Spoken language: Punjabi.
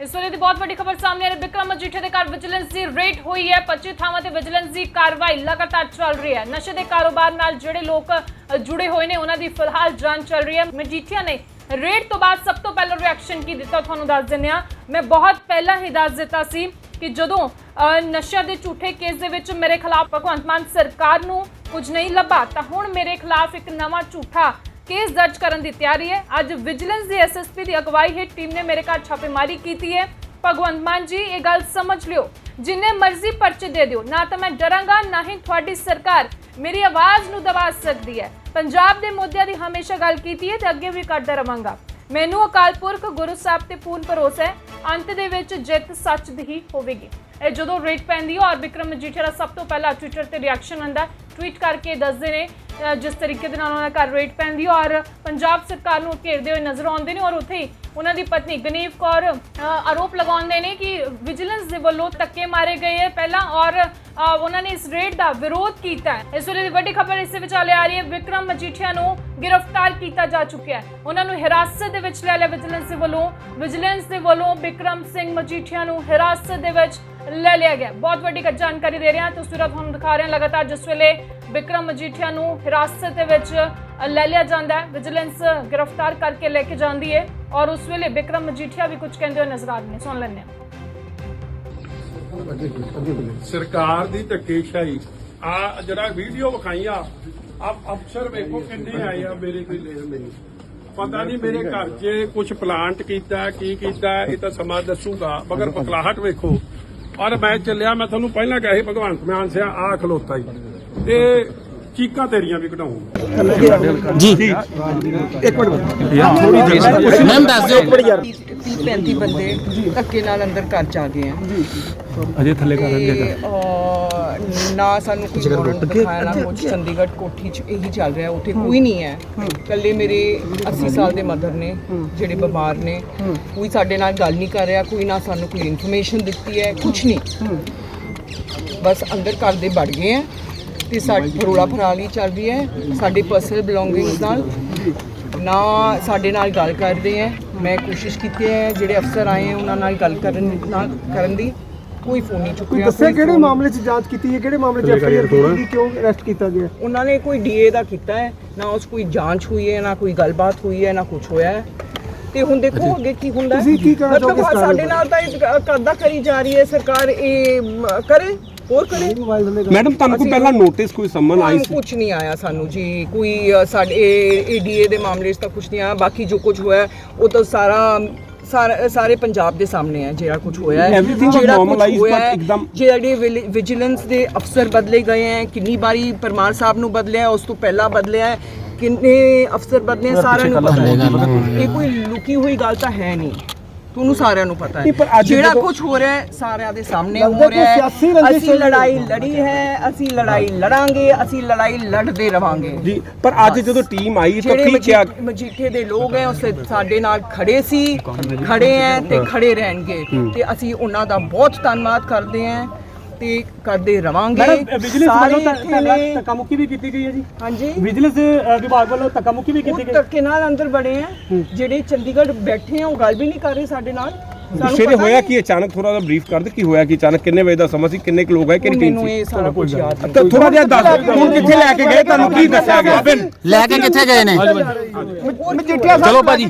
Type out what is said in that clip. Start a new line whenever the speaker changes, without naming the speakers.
ਇਸ ਵੇਲੇ ਦੀ ਬਹੁਤ ਵੱਡੀ ਖਬਰ ਸਾਹਮਣੇ ਆ ਰਹੀ ਹੈ। ਵਿਕਰਮ ਦੇ ਘਰ ਵਿਜੀਲੈਂਸ ਦੀ ਰੇਡ ਹੋਈ ਹੈ। 25 ਥਾਵਾਂ ਤੇ ਵਿਜੀਲੈਂਸ ਦੀ ਕਾਰਵਾਈ ਲਗਾਤਾਰ ਚੱਲ ਰਹੀ ਹੈ। ਨਸ਼ੇ ਦੇ ਕਾਰੋਬਾਰ ਨਾਲ ਜਿਹੜੇ ਲੋਕ ਜੁੜੇ ਹੋਏ ਨੇ ਉਹਨਾਂ ਦੀ ਫਿਲਹਾਲ ਜਾਂਚ ਚੱਲ ਰਹੀ ਹੈ। ਮਜੀਠੀਆ ਨੇ ਰੇਡ ਤੋਂ ਬਾਅਦ ਸਭ ਤੋਂ ਪਹਿਲਾਂ ਰਿਐਕਸ਼ਨ ਕੀ ਦਿੱਤਾ? ਤੁਹਾਨੂੰ ਦੱਸ ਦਿੰਦੇ ਆ ਮੈਂ ਬਹੁਤ ਪਹਿਲਾਂ ਹੀ ਦੱਸ ਦਿੱਤਾ ਸੀ ਕਿ ਜਦੋਂ ਅ, ਨਸ਼ਿਆਂ ਦੇ ਝੂਠੇ ਕੇਸ ਦੇ ਵਿੱਚ ਮੇਰੇ ਖਿਲਾਫ ਭਗਵੰਤ ਮਾਨ ਸਰਕਾਰ ਨੂੰ ਕੁਝ ਨਹੀਂ ਲੱਭਾ ਤਾਂ ਹੁਣ ਮੇਰੇ ਖਿਲਾਫ ਇੱਕ ਨਵਾਂ ਝੂਠਾ ਕੇਸ ਦਰਜ ਕਰਨ ਦੀ ਤਿਆਰੀ ਹੈ। ਅੱਜ ਵਿਜੀਲੈਂਸ ਦੀ ਐਸਐਸਪੀ ਦੀ ਅਗਵਾਈ ਹੇਠ ਟੀਮ ਨੇ ਮੇਰੇ ਘਰ ਛਾਪੇਮਾਰੀ ਕੀਤੀ ਹੈ। ਭਗਵੰਤ ਮਾਨ ਜੀ, ਇਹ ਗੱਲ ਸਮਝ ਲਿਓ। ਜਿੰਨੇ ਮਰਜ਼ੀ ਪਰਚੇ ਦੇ ਦਿਓ, ਨਾ ਤਾਂ ਮੈਂ ਡਰਾਂਗਾ, ਨਾ ਹੀ ਤੁਹਾਡੀ ਸਰਕਾਰ ਮੇਰੀ ਆਵਾਜ਼ ਨੂੰ ਦਬਾ ਸਕਦੀ ਹੈ। ਪੰਜਾਬ ਦੇ ਮੁੱਦਿਆਂ ਦੀ ਹਮੇਸ਼ਾ ਗੱਲ ਕੀਤੀ ਹੈ ਤੇ ਅੱਗੇ ਵੀ ਕਰਦਾ ਰਵਾਂਗਾ। ਮੈਨੂੰ ਅਕਾਲ ਪੁਰਖ ਗੁਰੂ ਸਾਹਿਬ ਤੇ ਪੂਰਨ ਭਰੋਸਾ ਹੈ, ਅੰਤ ਦੇ ਵਿੱਚ ਜਿੱਤ ਸੱਚ ਦੀ ਹੀ ਹੋਵੇਗੀ। ਇਹ ਜਦੋਂ ਰੇਟ ਪੈਂਦੀ ਹੈ ਔਰ ਵਿਕਰਮ ਮਜੀਠੀਆ ਦਾ ਸਭ ਤੋਂ ਪਹਿਲਾਂ ਟਵਿੱਟਰ ਤੇ ਰਿਐਕਸ਼ਨ ਆਉਂਦਾ। ਟਵੀਟ ਕਰਕੇ ਦੱਸਦੇ ਨੇ ਅ, ਜਿਸ ਤਰੀਕੇ ਦੇ ਨਾਲ ਉਹਨਾਂ ਦਾ ਘਰ ਰੇਟ ਪੈਂਦੀ ਔਰ ਪੰਜਾਬ ਸਰਕਾਰ ਨੂੰ ਘੇਰਦੇ ਹੋਏ ਨਜ਼ਰ ਆਉਂਦੇ ਨੇ ਔਰ ਉੱਥੇ ਹੀ ਉਹਨਾਂ ਦੀ ਪਤਨੀ ਗਨੀਵ ਕੌਰ ਅ, ਆਰੋਪ ਲਗਾਉਂਦੇ ਨੇ ਕਿ ਵਿਜੀਲੈਂਸ ਦੇ ਵੱਲੋਂ ਧੱਕੇ ਮਾਰੇ ਗਏ ਹੈ ਪਹਿਲਾਂ ਔਰ ਅ, ਉਹਨਾਂ ਨੇ ਇਸ ਰੇਡ ਦਾ ਵਿਰੋਧ ਕੀਤਾ ਹੈ। ਇਸ ਵੇਲੇ ਦੀ ਵੱਡੀ ਖਬਰ ਇਸੇ ਵਿਚਾਲੇ ਆ ਰਹੀ ਹੈ। ਵਿਕਰਮ ਮਜੀਠੀਆ ਨੂੰ ਗ੍ਰਿਫਤਾਰ ਕੀਤਾ ਜਾ ਚੁੱਕਿਆ ਹੈ। ਉਹਨਾਂ ਨੂੰ ਹਿਰਾਸਤ ਦੇ ਵਿੱਚ ਲੈ ਲਿਆ ਵਿਜੀਲੈਂਸ ਦੇ ਵੱਲੋਂ। ਵਿਜੀਲੈਂਸ ਦੇ ਵੱਲੋਂ ਵਿਕਰਮ ਸਿੰਘ ਮਜੀਠੀਆ ਨੂੰ ਹਿਰਾਸਤ ਦੇ ਵਿੱਚ ਲੈ ਲਿਆ ਗਿਆ। ਬਹੁਤ ਵੱਡੀ ਜਾਣਕਾਰੀ ਦੇ ਰਹੇ। ਹਾਂ ਤਸਵੀਰਾਂ ਤੁਹਾਨੂੰ ਦਿਖਾ ਰਹੇ ਹਾਂ ਲਗਾਤਾਰ, ਜਿਸ ਵੇਲੇ ਵਿਕਰਮ ਮਜੀਠੀਆ ਨੂੰ ਹਿਰਾਸਤ ਦੇ ਵਿੱਚ ਲੈ ਲਿਆ ਜਾਂਦਾ ਹੈ। ਵਿਜੀਲੈਂਸ ਗ੍ਰਿਫਤਾਰ ਕਰਕੇ ਲੈ ਕੇ ਜਾਂਦੀ ਹੈ ਔਰ ਉਸ ਵੇਲੇ ਵਿਕਰਮ ਮਜੀਠੀਆ ਵੀ ਕੁਝ ਕਹਿੰਦੇ ਹੋਏ ਨਜ਼ਰ ਆ ਰਹੇ ਨੇ। ਸੁਣ ਲੈਂਦੇ ਹਾਂ।
ਸਰਕਾਰ ਦੀ ਧੱਕੇਸ਼ਾਹੀ। ਆ ਜਿਹੜਾ ਵੀਡੀਓ ਵਿਖਾਈ ਆ ਆ ਅਫਸਰ ਵੇਖੋ ਕਿੰਨੇ ਆਏ ਆ ਮੇਰੇ ਕੋਲ। ਪਤਾ ਨਹੀਂ ਮੇਰੇ ਘਰ 'ਚ ਕੁਝ ਪਲਾਂਟ ਕੀਤਾ, ਕੀ ਕੀਤਾ, ਇਹ ਤਾਂ ਸਮਾਂ ਦੱਸੂਗਾ, ਮਗਰ ਪਕਲਾਹਟ ਵੇਖੋ। ਔਰ ਮੈਂ ਚੱਲਿਆ, ਮੈਂ ਤੁਹਾਨੂੰ ਪਹਿਲਾਂ ਕਿਹਾ ਸੀ, ਭਗਵੰਤ ਮਾਨ ਸਿਆ ਆ ਖਲੋਤਾ ਹੀ ਤੇ ਚੀਕਾਂ ਤੇਰੀਆਂ ਵੀ ਕਢਾਉਂ
ਮੈਮ ਦੱਸ ਦਿਓ।
30 35 ਬੰਦੇ ਧੱਕੇ ਨਾਲ ਅੰਦਰ ਘਰ ਚ ਆ ਗਏ ਆ।
ਅਜੇ ਥੱਲੇ
ਤੇ ਅਹ, ਨਾ ਸਾਨੂੰ ਕੋਈ ਵਾਰੰਟ ਦਿਖਾਇਆ ਨਾ ਕੁਝ ਚੰਡੀਗੜ੍ਹ ਕੋਠੀ ਚ ਇਹੀ ਚੱਲ ਰਿਹਾ ਉੱਥੇ ਕੋਈ ਨਹੀਂ ਹੈ। ਕੱਲੇ ਮੇਰੇ 80 ਸਾਲ ਦੇ ਮਦਰ ਨੇ ਜਿਹੜੇ ਬਿਮਾਰ ਨੇ। ਕੋਈ ਸਾਡੇ ਨਾਲ ਗੱਲ ਨਹੀਂ ਕਰ ਰਿਹਾ ਕੋਈ ਨਾ ਸਾਨੂੰ ਕੋਈ ਇਨਫੋਰਮੇਸ਼ਨ ਦਿੱਤੀ ਹੈ ਕੁਝ ਨਹੀਂ। ਬਸ ਅੰਦਰ ਘਰ ਦੇ ਵੜ ਗਏ ਆ। ਤੇ ਸਾਡੀ ਫਰੋਲਾ ਫਰਾਲੀ ਚੱਲ ਰਹੀ ਹੈ। ਸਾਡੇ ਪਰਸਨਲ ਬਿਲੋਂਗਿੰਗਸ ਨਾਲ। ਨਾ ਸਾਡੇ ਨਾਲ ਗੱਲ ਕਰਦੇ ਹੈ। ਮੈਂ ਕੋਸ਼ਿਸ਼ ਕੀਤੀ ਹੈ ਜਿਹੜੇ ਅਫਸਰ ਆਏ ਹੈ ਉਹਨਾਂ ਨਾਲ ਗੱਲ ਕਰਨ ਨਾਲ ਕਰਨ ਦੀ। ਕੋਈ ਫੋਨ ਨਹੀਂ ਚੁੱਕ
ਕੋਈ ਦੱਸਿਆ ਕਿਹੜੇ ਮਾਮਲੇ 'ਚ ਜਾਂਚ ਕੀਤੀ ਹੈ? ਕਿਹੜੇ ਮਾਮਲੇ 'ਚ ਐਫਆਈਆਰ ਕੀਤੀ ਕਿਉਂ ਅਰੈਸਟ ਕੀਤਾ ਗਿਆ?
ਉਹਨਾਂ ਨੇ ਕੋਈ ਡੀਏ ਦਾ ਕੀਤਾ ਹੈ ਨਾ ਉਸ ਕੋਈ ਜਾਂਚ ਹੋਈ ਹੈ ਨਾ ਕੋਈ ਗੱਲਬਾਤ ਹੋਈ ਹੈ ਨਾ ਕੁਝ ਹੋਇਆ ਹੈ। ਤੇ ਹੁਣ ਦੇਖੋ ਅੱਗੇ ਕੀ ਹੁੰਦਾ ਹੈ।
ਤੁਸੀਂ ਕੀ ਕਹਿਣਾ ਚਾਹੋਗੇ
ਸਾਡੇ ਨਾਲ ਤਾਂ ਇਹ ਕਰਦਾ ਕਰੀ ਜਾ ਰਹੀ ਹੈ ਸਰਕਾਰ ਇਹ ਕਰੇ। ਹੋਰ ਕਰੇ?
ਮੈਡਮ ਤੁਹਾਨੂੰ ਕੋਈ ਪਹਿਲਾਂ ਨੋਟਿਸ ਕੋਈ ਸੰਮਨ ਆਈ ਸੀ?
ਕੁਝ ਨਹੀਂ ਆਇਆ ਸਾਨੂੰ ਜੀ। ਕੋਈ ਸਾਡੇ ਏਡੀਏ ਦੇ ਮਾਮਲੇ 'ਚ ਤਾਂ ਕੁਝ ਨਹੀਂ ਆਇਆ। ਬਾਕੀ ਜੋ ਕੁਝ ਹੋਇਆ ਉਹ ਤਾਂ ਸਾਰਾ ਸਾਰਾ- ਸਾਰੇ ਪੰਜਾਬ ਦੇ ਸਾਹਮਣੇ ਹੈ ਜਿਹੜਾ ਕੁਝ ਹੋਇਆ ਹੈ। ਜਿਹੜਾ
normalized,
ਹੋਇਆ ਹੈ,
ਇੱਕਦਮ-
ਜਿਹੜੇ ਵਿਜੀਲੈਂਸ ਦੇ ਅਫਸਰ ਬਦਲੇ ਗਏ ਹੈ ਕਿੰਨੀ ਵਾਰੀ ਪਰਮਾਰ ਸਾਹਿਬ ਨੂੰ ਬਦਲਿਆ ਉਸ ਤੋਂ ਪਹਿਲਾਂ ਬਦਲਿਆ ਹੈ ਕਿੰਨੇ ਅਫਸਰ ਬਦਲੇ ਸਾਰਿਆਂ ਨੂੰ ਪਤਾ ਹੈ। ਇਹ ਕੋਈ ਲੁਕੀ ਹੋਈ ਗੱਲ ਤਾਂ ਹੈ ਨਹੀਂ। ਤੁਹਾਨੂੰ ਸਾਰਿਆਂ ਨੂੰ ਪਤਾ ਹੈ। ਜਿਹੜਾ ਕੁਝ ਹੋ ਰਿਹਾ ਹੈ ਸਾਰਿਆਂ ਦੇ ਸਾਹਮਣੇ ਹੋ ਰਿਹਾ ਹੈ। ਅਸੀਂ। ਲੜਾਈ ਲੜੀ ਹੈ ਅਸੀਂ ਲੜਾਈ ਲੜਾਂਗੇ ਅਸੀਂ ਲੜਾਈ ਲੜਦੇ ਰਵਾਂਗੇ।
ਜੀ ਪਰ ਅੱਜ ਜਦੋਂ ਟੀਮ ਆਈ ਤਾਂ ਕੀ ਕਿਹਾ?
ਮਜੀ- ਮਜੀਠੇ ਦੇ ਲੋਕ ਹੈ ਉਸ ਸਾਡੇ ਨਾਲ ਖੜੇ ਸੀ ਖੜੇ ਹੈ ਤੇ ਖੜੇ ਰਹਿਣਗੇ ਤੇ ਅਸੀਂ ਉਹਨਾਂ ਦਾ ਬਹੁਤ ਧੰਨਵਾਦ ਕਰਦੇ ਹਾਂ। ਤੇ ਕਰਦੇ ਰਵਾਂਗੇ।
ਮੈਡਮ ਵਿਜੀਲੈਂਸ
ਸਾਰੇ
ਵੱਲੋਂ
ਨੇ
ਧੱਕਾਮੁੱਕੀ ਵੀ ਕੀਤੀ ਗਈ ਹੈ ਜੀ।
ਹਾਂਜੀ।
ਵਿਜੀਲੈਂਸ ਵਿਭਾਗ ਵੱਲੋਂ ਧੱਕਾਮੁੱਕੀ ਵੀ ਕੀਤੀ ਗਈ
ਧੱਕੇ ਨਾਲ ਅੰਦਰ ਬੜੇ ਆ। ਜਿਹੜੇ ਚੰਡੀਗੜ੍ਹ ਬੈਠੇ ਆ ਉਹ ਗੱਲ ਵੀ ਨਹੀਂ ਕਰ ਰਹੇ ਸਾਡੇ ਨਾਲ। ਪਤਾ
ਹੋਇਆ। ਕੀ ਅਚਾਨਕ ਥੋੜਾ ਜਿਹਾ ਬਰੀਫ ਕਰ ਦੇ ਕੀ ਹੋਇਆ ਕੀ ਅਚਾਨਕ ਕਿੰਨੇ ਵਜੇ ਦਾ ਸਮਾਂ ਸੀ ਕਿੰਨੇ ਕੁ ਲੋਕ ਹੈ ਕਿਹੜੀ ਟੀਮ
ਮੈਨੂੰ
ਸੀ?
ਇਹ ਸਾਰਾ ਕੁਝ ਯਾਦ ਨਹੀਂ।
ਤਾਂ ਥੋੜਾ ਜਿਹਾ ਦੱਸ ਹੁਣ ਕਿੱਥੇ ਲੈ ਕੇ ਗਏ ਤੁਹਾਨੂੰ ਕੀ ਦੱਸਿਆ ਗਿਆ?
ਲੈ ਕੇ ਕਿੱਥੇ ਗਏ ਨੇ? ਚਲੋ ਭਾਜੀ।